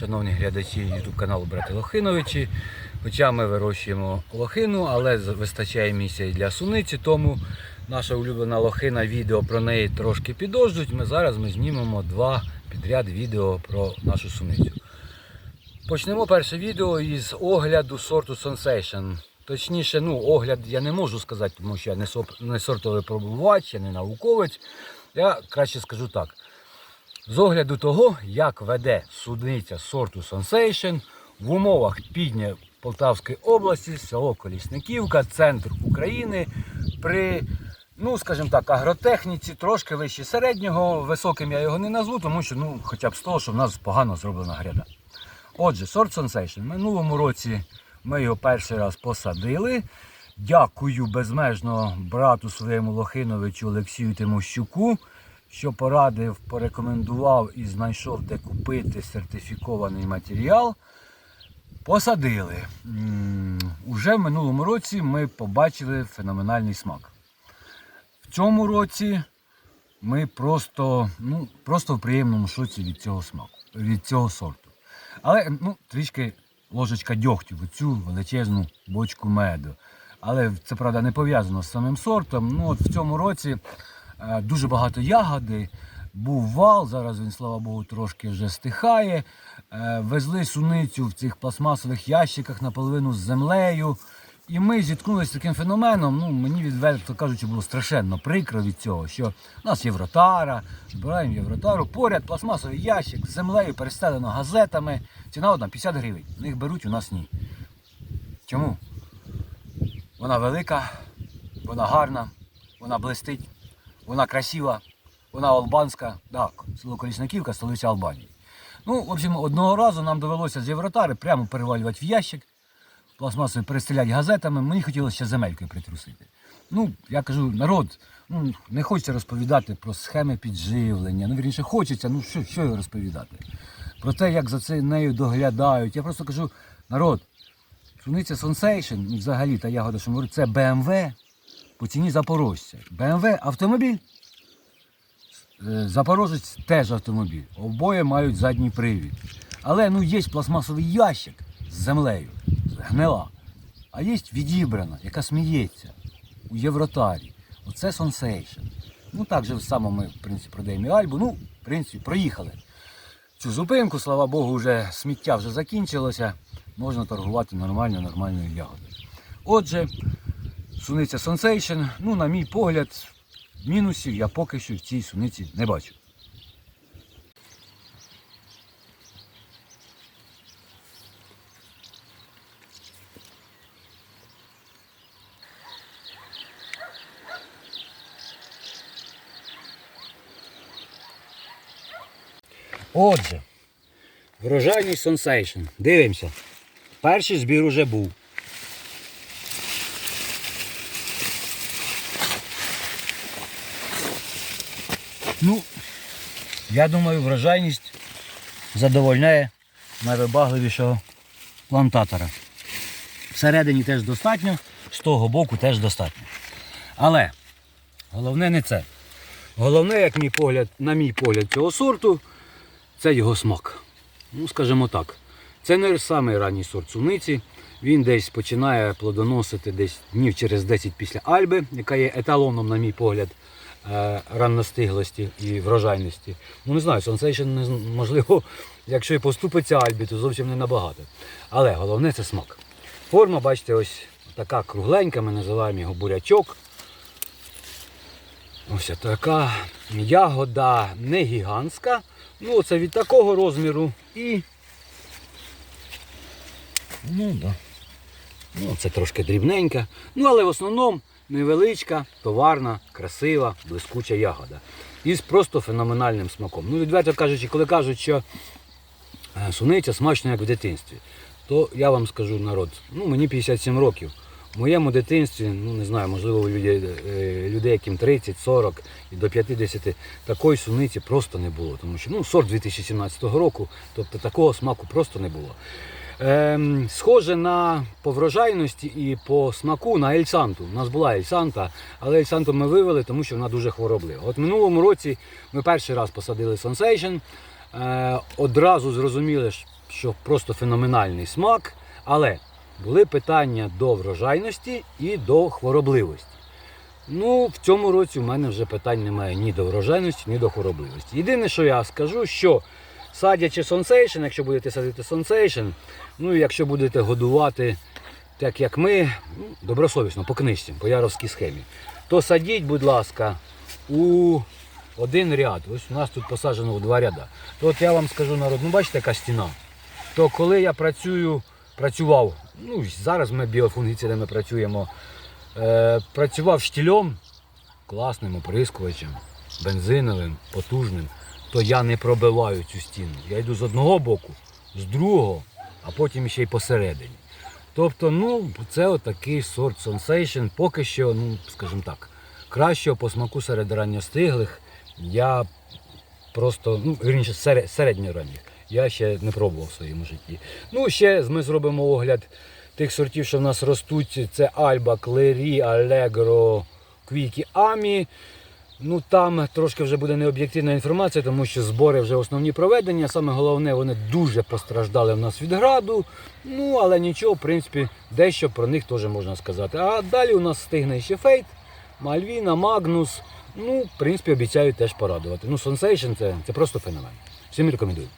шановні глядачі YouTube каналу Брати Лохиновичі. Хоча ми вирощуємо лохину, але вистачає місця і для суниці, тому наша улюблена лохина, відео про неї трошки підождуть. Ми зараз ми знімемо два підряд відео про нашу суницю. Почнемо перше відео із огляду сорту Sensation. Точніше, ну, огляд я не можу сказати, тому що я не сортовий пробувач, я не науковець. Я краще скажу так. З огляду того, як веде судниця сорту Sensation в умовах півдня Полтавської області, село Колісниківка, центр України, при, ну, скажімо так, агротехніці трошки вище середнього. Високим я його не назву, тому що ну, хоча б з того, що в нас погано зроблена гряда. Отже, сорт Sensation. Минулому році ми його перший раз посадили. Дякую безмежно брату своєму Лохиновичу Олексію Тимощуку, що порадив, порекомендував і знайшов, де купити сертифікований матеріал. Посадили. Уже в минулому році ми побачили феноменальний смак. В цьому році ми просто, ну, просто в приємному шоці від цього смаку, від цього сорту. Але ну, трішки ложечка дьогтю в цю величезну бочку меду. Але це правда не пов'язано з самим сортом. Ну, от в цьому році дуже багато ягоди. Був вал, зараз він, слава Богу, трошки вже стихає. Е, везли суницю в цих пластмасових ящиках наполовину з землею. І ми зіткнулися з таким феноменом. Ну, мені відверто кажучи, було страшенно прикро від цього, що у нас євротара, збираємо євротару, поряд пластмасовий ящик з землею перестелено газетами. Ціна одна 50 гривень. В них беруть, у нас ні. Чому? Вона велика, вона гарна, вона блистить, вона красива, вона албанська. Так, село Коліснаківка, столиця Албанії. Ну, в общем, одного разу нам довелося з євротари прямо перевалювати в ящик, пластмасою перестріляти газетами. Мені хотілося ще земелькою притрусити. Ну, я кажу, народ, ну, не хочеться розповідати про схеми підживлення. Ну, вірніше, хочеться, ну що, що розповідати? Про те, як за це нею доглядають. Я просто кажу, народ, суниця Sensation, взагалі та ягода, що це BMW по ціні Запорожця. BMW автомобіль. Е, Запорожець теж автомобіль. Обоє мають задній привід. Але ну є пластмасовий ящик з землею, гнила. А є відібрана, яка сміється у Євротарі. Оце Sensation. Ну так же само ми, в принципі, продаємо Альбу. Ну, в принципі, проїхали. Цю зупинку, слава Богу, вже сміття вже закінчилося. Можна торгувати нормально, нормальною ягодою. Отже, суниця Sensation, ну, на мій погляд, мінусів я поки що в цій суниці не бачу. Отже, врожайність Sensation. Дивимося. Перший збір уже був. Ну, я думаю, врожайність задовольняє найвибагливішого плантатора. Всередині теж достатньо, з того боку теж достатньо. Але головне не це. Головне, як мій погляд, на мій погляд цього сорту, це його смак. Ну, скажімо так, це не самий ранній сорт суниці. Він десь починає плодоносити десь днів через 10 після Альби, яка є еталоном, на мій погляд, ранностиглості і врожайності. Ну не знаю, Sensation, можливо, якщо і поступиться Альбі, то зовсім не набагато. Але головне це смак. Форма, бачите, ось така кругленька, ми називаємо його бурячок. Ось така ягода не гігантська. Ну, це від такого розміру і. Ну, да. Ну, це трошки дрібненька. Ну, але в основному невеличка, товарна, красива, блискуча ягода. Із просто феноменальним смаком. Ну, відверто кажучи, коли кажуть, що е, суниця смачна, як в дитинстві, то я вам скажу народ, ну мені 57 років. В моєму дитинстві, ну не знаю, можливо, у людей, людей яким 30, 40 і до 50, такої суниці просто не було. Тому що ну, сорт 2017 року, тобто такого смаку просто не було. Ем, схоже на по врожайності і по смаку на Ельсанту. У нас була Ельсанта, але Ельсанту ми вивели, тому що вона дуже хвороблива. От минулому році ми перший раз посадили Sensation. Е, одразу зрозуміли, що просто феноменальний смак, але були питання до врожайності і до хворобливості. Ну, в цьому році у мене вже питань немає ні до врожайності, ні до хворобливості. Єдине, що я скажу, що садячи сонсейшн, якщо будете садити сонсейшн, ну і якщо будете годувати так як ми, ну, добросовісно, по книжці, по яровській схемі, то садіть, будь ласка, у один ряд. Ось у нас тут посаджено в два ряда. То от я вам скажу народ, ну бачите, яка стіна. То коли я працюю, працював, ну зараз ми біофунгіцидами працюємо, е, працював штільом, класним оприскувачем, бензиновим, потужним, то я не пробиваю цю стіну. Я йду з одного боку, з другого, а потім ще й посередині. Тобто, ну, це отакий сорт Sensation. Поки що, ну, скажімо так, кращого по смаку серед ранньостиглих я просто, ну, вірніше, серед, середньоранніх. Я ще не пробував в своєму житті. Ну, ще ми зробимо огляд тих сортів, що в нас ростуть. Це Альба, Клері, Алегро, Квікі, Амі. Ну там трошки вже буде необ'єктивна інформація, тому що збори вже основні проведення. Саме головне, вони дуже постраждали в нас від граду. Ну, але нічого, в принципі, дещо про них теж можна сказати. А далі у нас стигне ще Фейт, Мальвіна, Магнус. Ну, в принципі, обіцяють теж порадувати. Ну, Sensation це, це просто феномен. Всім рекомендую.